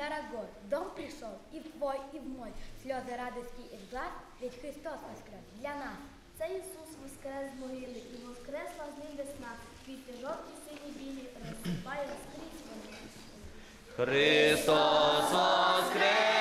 дорогой, дом пришел, и в твой, и в мой, слезы радости из глаз, ведь Христос воскрес для нас. Це Ісус воскрес з могили, і воскресла з ним весна, квіти жовті сині білі, розсипає скрізь вони. Христос воскрес!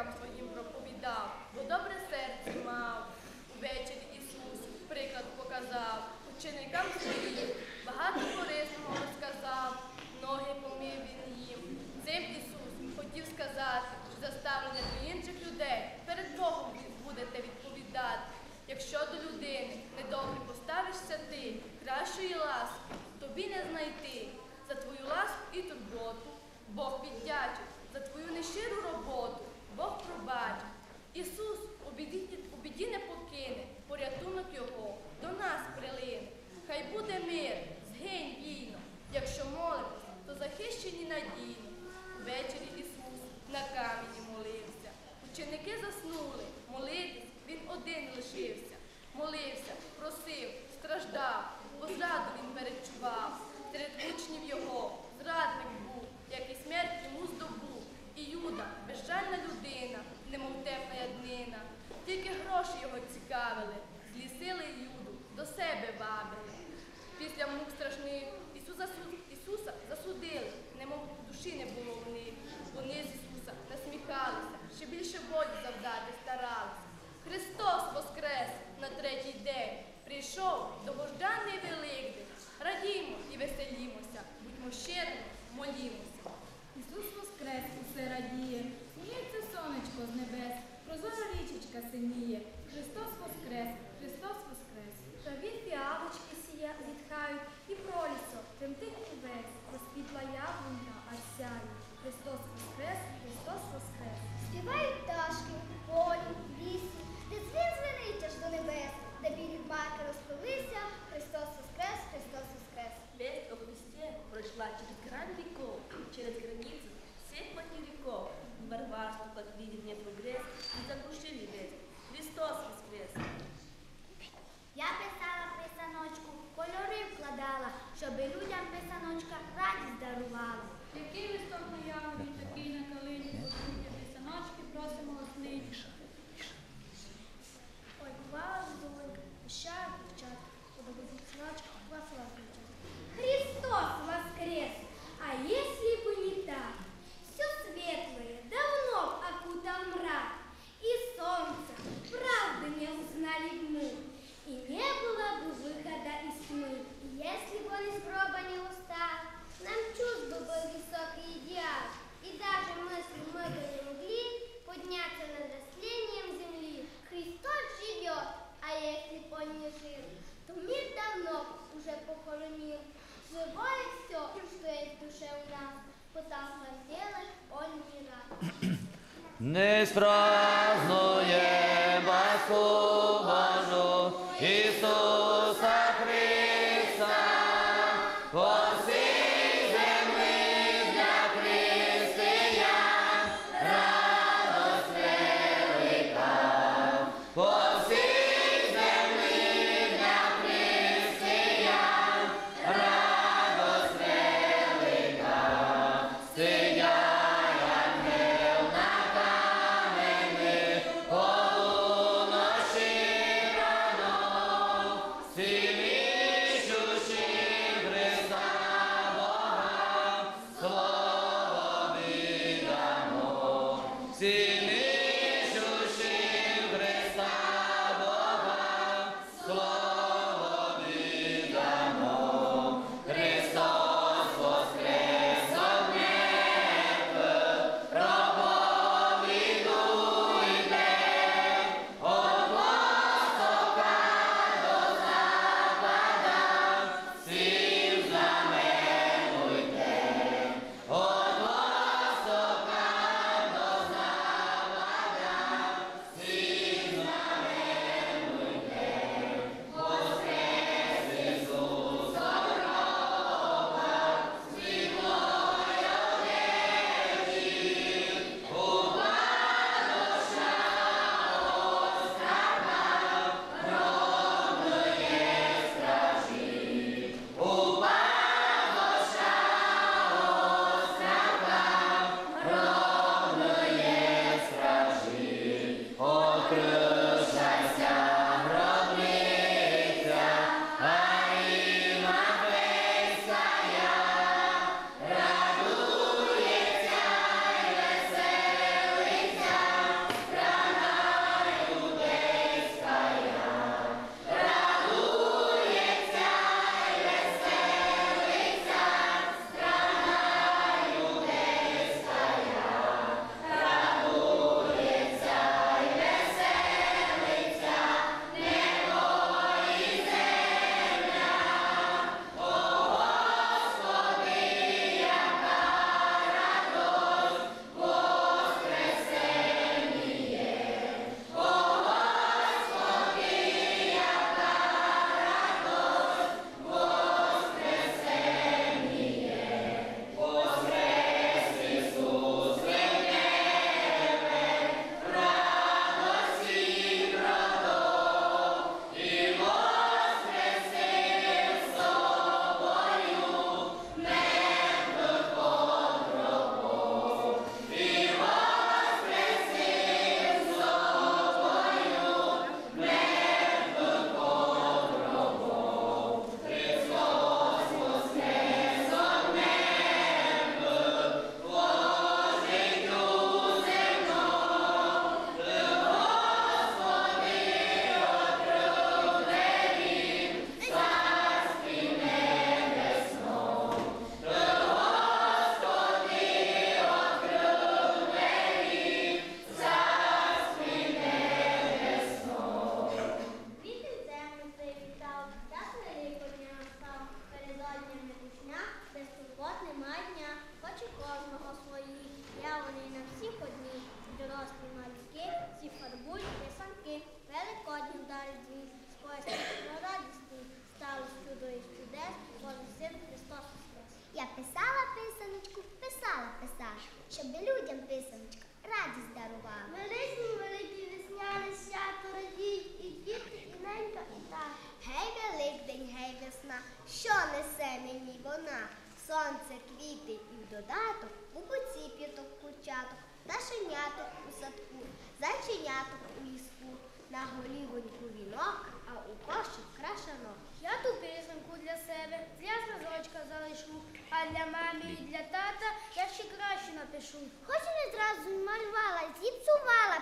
ученикам своїм проповідав, бо добре серце мав, увечері Ісус приклад показав, ученикам своїм багато корисного розказав, ноги помив він їм. Цим Ісус хотів сказати, що заставлення до інших людей перед Богом будете відповідати. Якщо до людини недобре поставишся ти, кращої ласки тобі не знайти. За твою ласку і турботу Бог віддячить за твою нещиру роботу батько. цікавили, злі юду, до себе вабили. Після мук страшних Ісуса, Ісуса засудили, немов душі не було в них. Вони з Ісуса насміхалися, ще більше волі завдати старалися. Христос Воскрес на третій день прийшов до Божданий Великдень. Радімо і веселімося, будьмо щирими, молімося. Ісус Воскрес усе радіє, сміється сонечко з небес, прозора річечка синіє. Христос Воскрес! щоби людям писаночка саночка радість дарувала. Який листок наявний, такий на калині, потрібні писаночки саночки, просимо ослить. Ой, бувала золонька, пищала дівчата, подобається саночка, класила дівчата. Христос воскрес! А є Sin. радість дарував. Великий, великий весняний свято радій, і діти, і ненька, і так. Гей, великдень, гей весна, що несе мені вона? Сонце, квіти і в додаток, у куці п'яток курчаток, Та шеняток у садку, зайченяток у ліску на голівоньку вінок, а у кошик крашанок. Я ту пісеньку для себе, для зразочка залишу, а для мами і для тата я ще краще напишу. Хоч і не зразу малювала, зіпсувала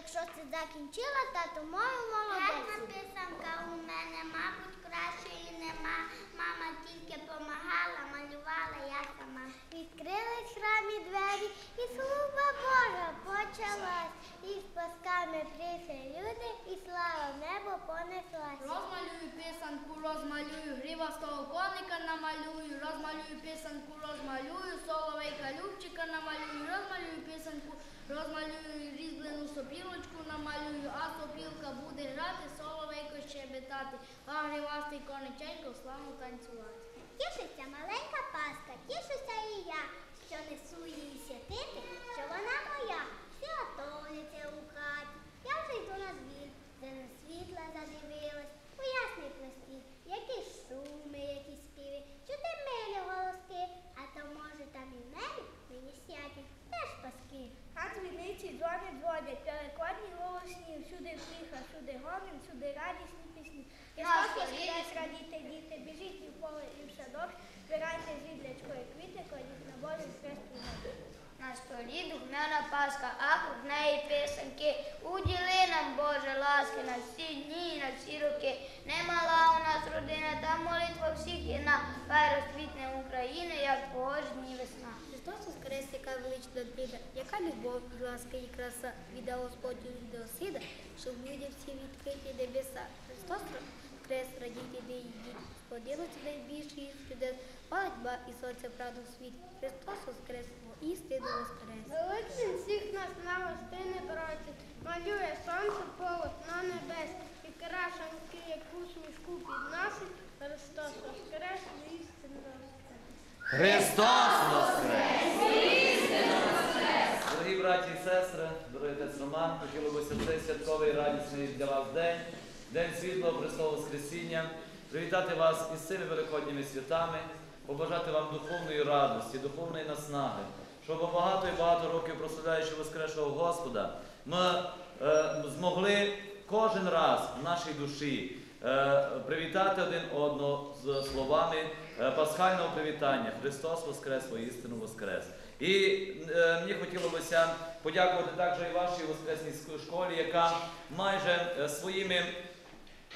якщо це закінчила, тато мою молодець. Гарна писанка у мене, мабуть, кращої нема. Мама тільки помагала, малювала я сама. Відкрились храмі двері, і служба Божа почалась. І з пасками прийшли люди, і слава в небо понеслась. Розмалюю писанку, розмалюю, грівастого коника намалюю, розмалюю писанку, розмалюю, соловейка любчика намалюю, розмалюю писанку, розмалюю різьблену сопілочку намалюю, а сопілка буде грати, соловейко щебетати, а грівастий кониченько славно танцювати. Тішиться маленька паска, тішуся і я, що несу її святити, що вона моя, святониця у хаті. Я вже йду на двір, де на світла задивилась, у ясний простір, які шуми, які співи, чути милі голоски, а то може там і небі мені сядуть теж паски. А дзвіниці дзвони дзвонять, перекладні голосні, всюди тиха, всюди гомін, всюди радісні пісні. І скільки радіти діти, біжіть і в поле, і в садок, збирайте зідлячко і квіти, кладіть на Божий хрест у небі. На столі духмяна паска, а круг неї писанки. Уділи нам, Боже, ласки на всі дні, на всі роки. Немала у нас родина, та молитва всіх єдна. Хай розквітне Україна, як пожні весна. Христос воскрес, яка велична дива, яка любов і ласка і краса віддав Господь до сида, щоб люди всі відкриті небеса. Христос воскрес, радійте, де йдіть, споділиться найбільший із чудес, палить і сонце правду в світ. Христос воскрес, істину воскрес. Великий всіх нас на гостини просить, малює сонце полотно небес, і крашанки, яку смішку підносить, Христос воскрес, істину. Христос Воскрес! Дорогі браті і сестри, дорогий отець Роман, хотілося цей святковий радісний для вас день, День світлого Христового Воскресіння, привітати вас із цими великодніми святами, побажати вам духовної радості, духовної наснаги, щоб багато і багато років прославляючи Воскресшого Господа, ми е, змогли кожен раз в нашій душі привітати один одного з словами е, пасхального привітання Христос Воскрес, воістину Воскрес. І е, мені хотілося подякувати також і вашій воскресній школі, яка майже е, своїми,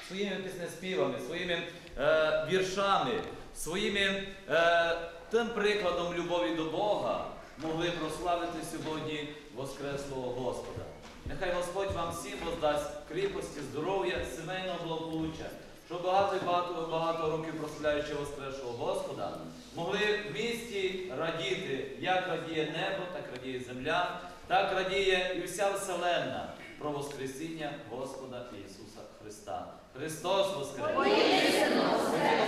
своїми піснеспівами, своїми е, віршами, своїми е, тим прикладом любові до Бога могли прославити сьогодні Воскреслого Господа. Нехай Господь вам всім воздасть кріпості, здоров'я, сімейного благополуччя, щоб багато і багато, багато років прославляючи Воскресшого Господа, могли в місті радіти, як радіє небо, так радіє земля, так радіє і вся вселенна про Воскресіння Господа Ісуса Христа. Христос Воскрес!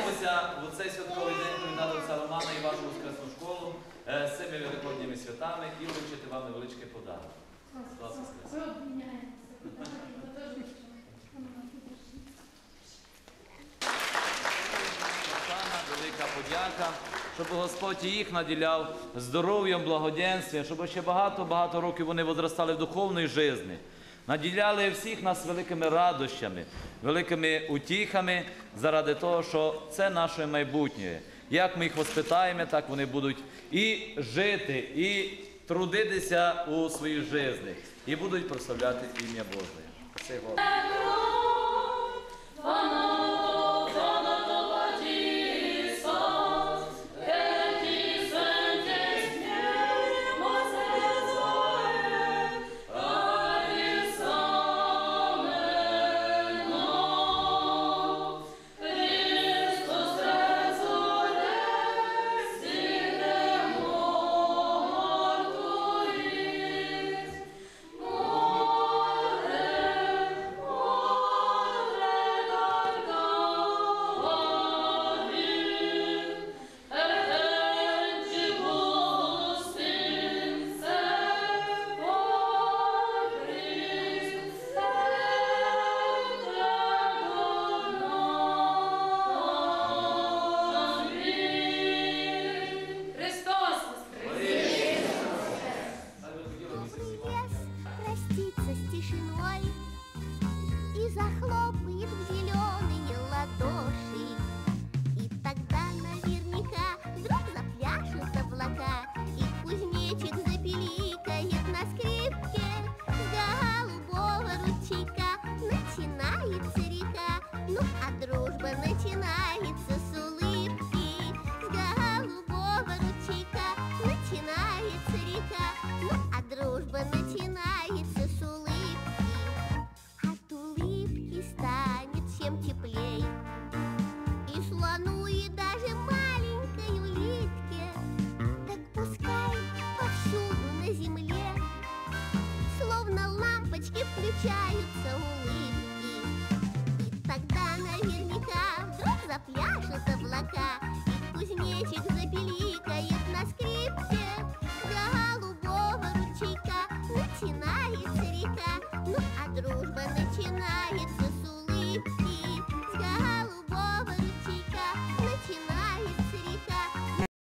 Хотілося в цей святковий день привітати отця Романа і вашу воскресну школу з цими великодніми святами і вручити вам невеличкий подарунок. Воскрес! Велика подяка, щоб Господь їх наділяв здоров'ям, благоденствіем, щоб ще багато-багато років вони возростали в духовній житті. Наділяли всіх нас великими радощами, великими утіхами заради того, що це наше майбутнє. Як ми їх воспитаємо, так вони будуть і жити, і трудитися у своїй житті, і будуть прославляти ім'я Боже. Це